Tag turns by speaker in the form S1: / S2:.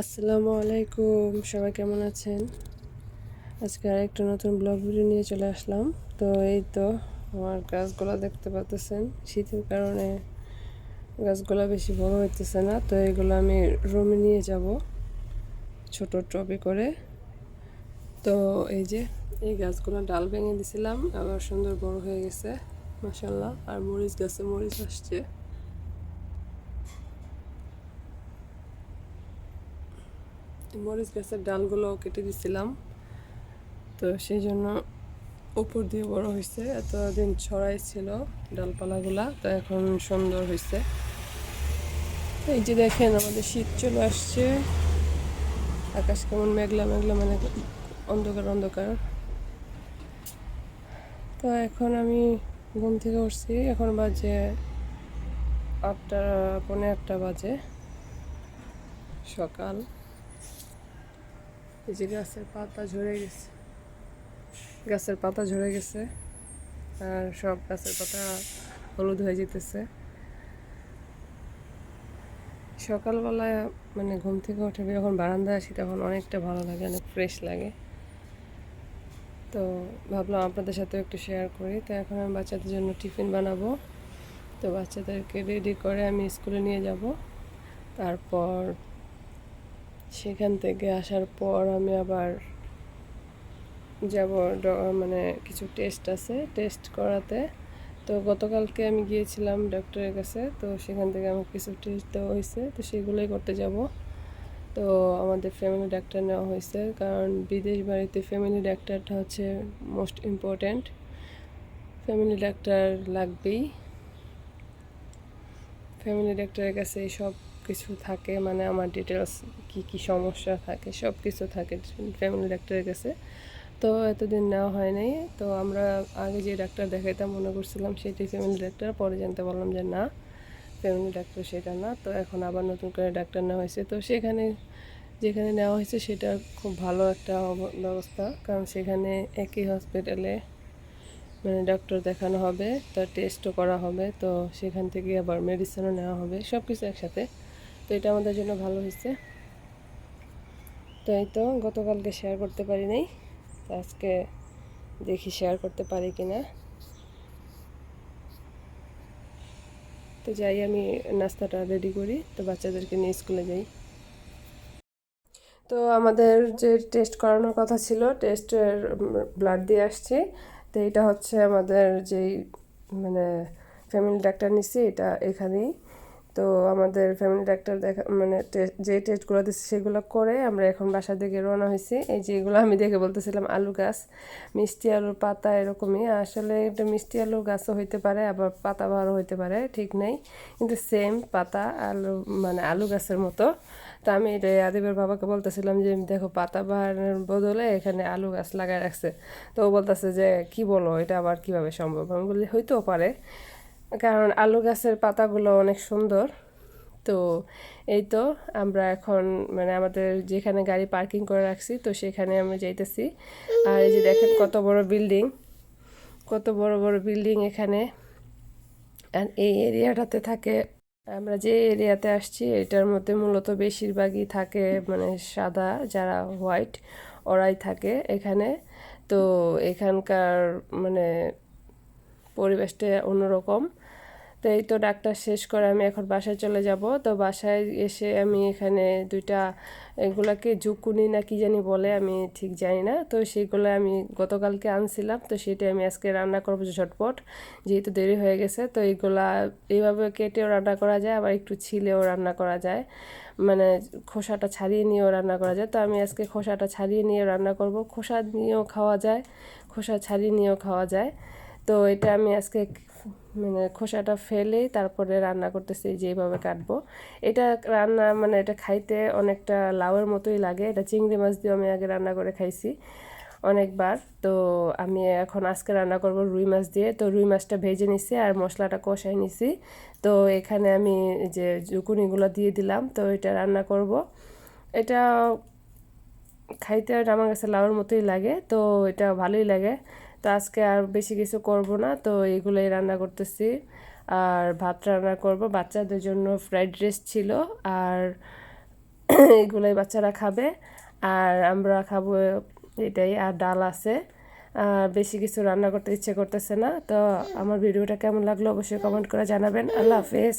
S1: আসসালামু আলাইকুম, সবাই কেমন আছেন? আজকে আর একটা নতুন ব্লগ ভিডিও নিয়ে চলে আসলাম। তো এই তো আমার গাছগুলো দেখতে পাচ্ছেন শীতের কারণে গাছগুলো বেশি বড় হইতেছে না, তো এগুলো আমি রুমে নিয়ে যাব ছোট টবে করে। তো এই যে, এই গাছগুলো ডাল ভেঙে দিছিলাম, আবার সুন্দর বড় হয়ে গেছে মাসাল্লাহ আর মরিচ গাছে মরিচ আসছে। মরিচ গাছের ডালগুলো কেটে দিছিলাম। তো সেই জন্য উপর দিয়ে বড় হয়েছে। এতদিন ছড়াই ছিল ডালপালাগুলা, তো এখন সুন্দর হয়েছে। এই যে দেখেন, আমাদের শীত চলে আসছে। আকাশ কেমন মেঘলা মেঘলা মানে অন্ধকার অন্ধকার। তো এখন আমি ঘুম থেকে উঠছি। এখন বাজে আটটা, পৌনে আটটা বাজে। সকাল। এই যে গাছের পাতা ঝরে গেছে। গাছের পাতা ঝরে গেছে আর সব গাছের পাতা হলুদ হয়ে যেতেছে। সকালবেলায় মানে ঘুম থেকে উঠে যখন বারান্দায় আসি তখন অনেকটা ভালো লাগে, অনেক ফ্রেশ লাগে। তো ভাবলাম আপনাদের সাথেও একটু শেয়ার করি। তো এখন আমি বাচ্চাদের জন্য টিফিন বানাবো। তো বাচ্চাদেরকে রেডি করে আমি স্কুলে নিয়ে যাব। তারপর সেখান থেকে আসার পর আমি আবার যাব মানে কিছু টেস্ট আছে। টেস্ট করাতে। তো গতকালকে আমি গিয়েছিলাম ডক্টরের কাছে। তো সেখান থেকে আমার কিছু টেস্ট দেওয়া হয়েছে। তো সেগুলোই করতে যাব। তো আমাদের ফ্যামিলি ডাক্তার নেওয়া হয়েছে। কারণ বিদেশ বাড়িতে ফ্যামিলি ডাক্তারটা হচ্ছে মোস্ট ইম্পর্ট্যান্ট ফ্যামিলি ডাক্তার লাগবেই। ফ্যামিলি ডাক্তারের কাছে সব কিছু থাকে মানে আমার ডিটেলস কি কি সমস্যা থাকে সব কিছু থাকে ফ্যামিলি ডাক্তারের কাছে। তো এতদিন নেওয়া হয় নাই। তো আমরা আগে যে ডাক্তার দেখাইতাম, মনে করছিলাম সেটি ফ্যামিলি ডাক্তার পরে জানতে পারলাম যে না ফ্যামিলি ডাক্তার সেটা না। তো এখন আবার নতুন করে ডাক্তার নেওয়া হয়েছে। তো সেখানে, যেখানে নেওয়া হয়েছে সেটা খুব ভালো একটা ব্যবস্থা। কারণ সেখানে একই হসপিটালে মানে ডক্টর দেখানো হবে, তার টেস্টও করা হবে। তো সেখান থেকে আবার মেডিসিনও নেওয়া হবে। সব কিছু একসাথে। তো এটা আমাদের জন্য ভালো হয়েছে। তো এই তো গতকালকে শেয়ার করতে পারি নাই। আজকে দেখি শেয়ার করতে পারি কি না তো যাই, আমি নাস্তাটা রেডি করি। তো বাচ্চাদেরকে নিয়ে স্কুলে যাই। তো আমাদের যে টেস্ট করানোর কথা ছিল টেস্টের ব্লাড দিয়ে আসছি। তো এটা হচ্ছে আমাদের যেই মানে ফ্যামিলি ডাক্তার নিচ্ছি এটা এখানেই। তো আমাদের ফ্যামিলি ডাক্তার দেখা মানে যে টেস্টগুলো দিচ্ছে সেগুলো করে আমরা এখন বাসার দিকে রওনা হয়েছি। এই যে এগুলো আমি দেখে বলতেছিলাম, আলু গাছ, মিষ্টি আলুর পাতা এরকমই। আসলে এটা মিষ্টি আলুর গাছও হইতে পারে, আবার পাতা বারও হইতে পারে, ঠিক নেই। কিন্তু সেম পাতা, আলু মানে আলু গাছের মতো। তো আমি এটা আদিবের বাবাকে বলতেছিলাম যে, দেখো, পাতা বাহারের বদলে এখানে আলু গাছ লাগাই রাখছে। তো ও বলতেছে যে, কি বলো, এটা আবার কীভাবে সম্ভব? আমি বলি, হইতেও পারে। কারণ আলু গাছের পাতাগুলো অনেক সুন্দর। তো এই তো আমরা এখন মানে আমাদের যেখানে গাড়ি পার্কিং করে রাখছি, তো সেখানে আমরা যাইতেছি। আর এই যে দেখেন কত বড় বিল্ডিং, কত বড় বড় বিল্ডিং এখানে। আর এই এরিয়াটাতে থাকে, আমরা যে এরিয়াতে আসছি, এটার মধ্যে মূলত বেশিরভাগই থাকে মানে সাদা, যারা হোয়াইট, ওরাই থাকে এখানে। তো এখানকার মানে পরিবেশটা অন্যরকম। তো এই তো ডাক্তার শেষ করে আমি এখন বাসায় চলে যাব। তো বাসায় এসে আমি এখানে দুইটা এগুলাকে জুকুনি না কি জানি বলে আমি ঠিক জানি না। তো সেইগুলো আমি গতকালকে আনছিলাম। তো সেটা আমি আজকে রান্না করব ঝটপট, যেহেতু দেরি হয়ে গেছে। তো এইগুলা এইভাবে কেটেও রান্না করা যায়, আবার একটু ছিলেও রান্না করা যায়। মানে খোসাটা ছাড়িয়ে নিয়েও রান্না করা যায়। তো আমি আজকে খোসাটা ছাড়িয়ে নিয়ে রান্না করব। খোসা নিয়েও খাওয়া যায়, খোসা ছাড়িয়ে নিয়েও খাওয়া যায়। তো এটা আমি আজকে মানে খোসাটা ফেলেই তারপরে রান্না করতেছি যেভাবে কাটবো। এটা রান্না মানে এটা খাইতে অনেকটা লাউয়ের মতোই লাগে। এটা চিংড়ি মাছ দিয়ে আমি আগে রান্না করে খাইছি অনেকবার। তো আমি এখন আজকে রান্না করব রুই মাছ দিয়ে। তো রুই মাছটা ভেজে নিছি আর মশলাটা কষাই নিছি। তো এখানে আমি যে জুকুনিগুলো দিয়ে দিলাম। তো এটা রান্না করব। এটা খাইতে আমার কাছে লাউয়ের মতোই লাগে। তো এটা ভালোই লাগে। তো আজকে আর বেশি কিছু করব না। তো এগুলোই রান্না করতেছি। আর ভাত রান্না করব। বাচ্চাদের জন্য ফ্রাইড রাইস ছিল। আর এগুলোই বাচ্চারা খাবে। আর আমরা খাব এটাই। আর ডাল আছে। আর বেশি কিছু রান্না করতে ইচ্ছে করতেছে না। তো আমার ভিডিওটা কেমন লাগল অবশ্যই কমেন্ট করে জানাবেন। আল্লাহ হাফেজ।